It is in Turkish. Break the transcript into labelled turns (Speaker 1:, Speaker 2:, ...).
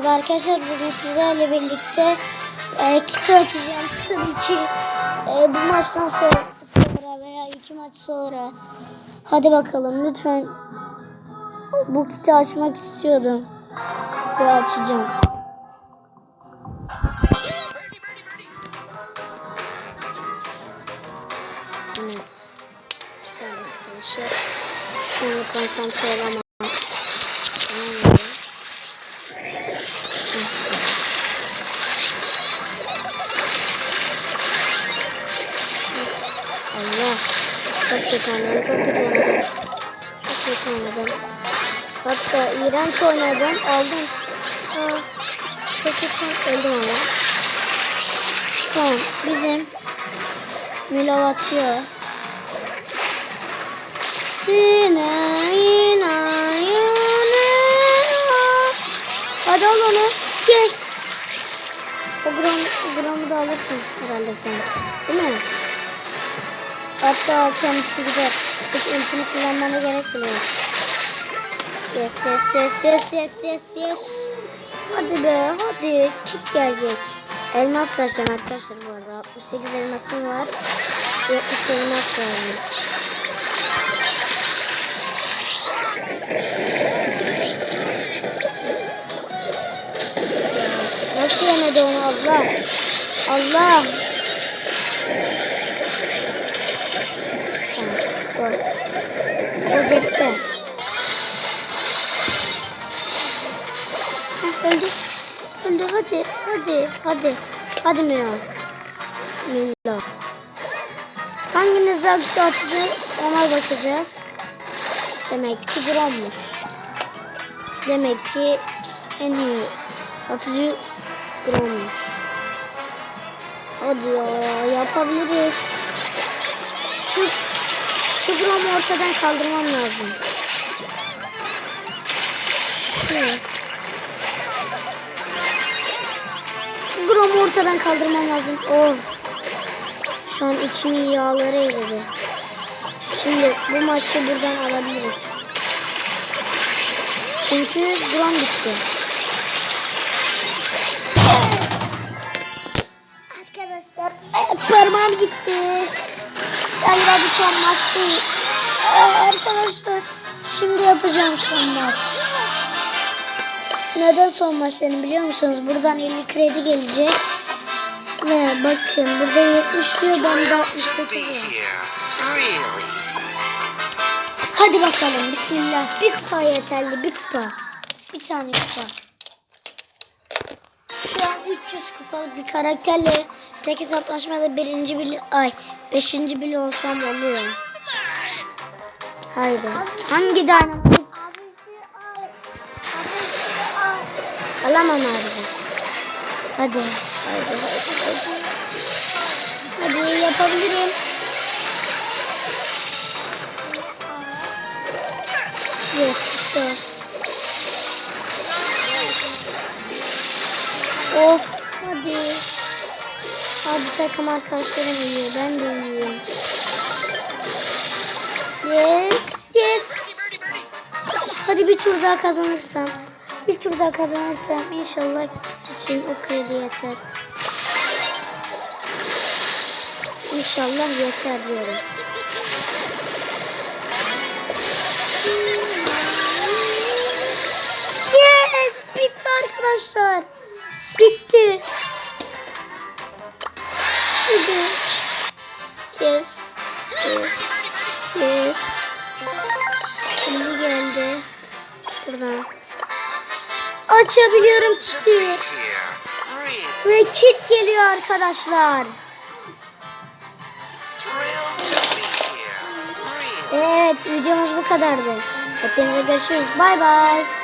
Speaker 1: Merhaba arkadaşlar bugün sizlerle birlikte e, kiti açacağım. Tabii ki e, bu maçtan sonra, sonra veya iki maç sonra. Hadi bakalım lütfen bu kiti açmak istiyordum. Ve açacağım. Bir saniye arkadaşlar. Konsantre olamam. Kötü oynadım. Çok kötü oynadım. Çok kötü oynadım. Hatta iğrenç oynadım. Aldım. Aa, çok kötü öldüm ama. Tamam. Bizim yine yine. Hadi al onu. Yes. O gram, gramı da alırsın herhalde sen. Değil mi? Hatta kendisi gider. Hiç ultini kullanmana gerek bile yok. Yes yes yes yes yes yes yes. Hadi be hadi. Kick gelecek. Elmas vereceğim arkadaşlar bu arada. 68 elmasım var. 70 elmas var. Nasıl yemedi onu Allah? Allah. Tamam, dur. Cepte. Heh, öldü. Öldü hadi hadi hadi. Hadi Milo. Milo. Hanginiz daha güzel atacak ona bakacağız. Demek ki Grom'muş. Demek ki en iyi atıcı Grom'muş. Hadi ya yapabiliriz. Şu şu Grom'u ortadan kaldırmam lazım. Şu. Grom'u ortadan kaldırmam lazım. Oh. Şu an içimin yağları eridi. Şimdi bu maçı buradan alabiliriz. Çünkü Grom bitti. Arkadaşlar ayak parmağım gitti. Galiba bir son maç değil. Aa, Arkadaşlar şimdi yapacağım son maç. Neden son maçlarını biliyor musunuz? Buradan 50 kredi gelecek. Ve bakın burada 70 diyor bende 68 var.
Speaker 2: Really?
Speaker 1: Hadi bakalım bismillah. Bir kupa yeterli bir kupa. Bir tane kupa. Şu an 300 kupalık bir karakterle tek hesaplaşmada birinci bile ay beşinci bile olsam oluyor. Haydi. Hangi dynamite? Alamam abi. Hadi. Hadi. Hadi. Hadi. Yapabilirim. Yes, bitti. Of. Hadi takım arkadaşlarım uyuyor, ben de uyuyorum. Yes, yes. Hadi bir tur daha kazanırsam. Bir tur daha kazanırsam inşallah kit için o kredi yeter. İnşallah yeter diyorum. Bitti. Yes. Yes. Yes. Şimdi geldi. Buradan. Açabiliyorum kiti. Ve kit geliyor arkadaşlar. Evet videomuz bu kadardı. Hepinize görüşürüz. Bay bay.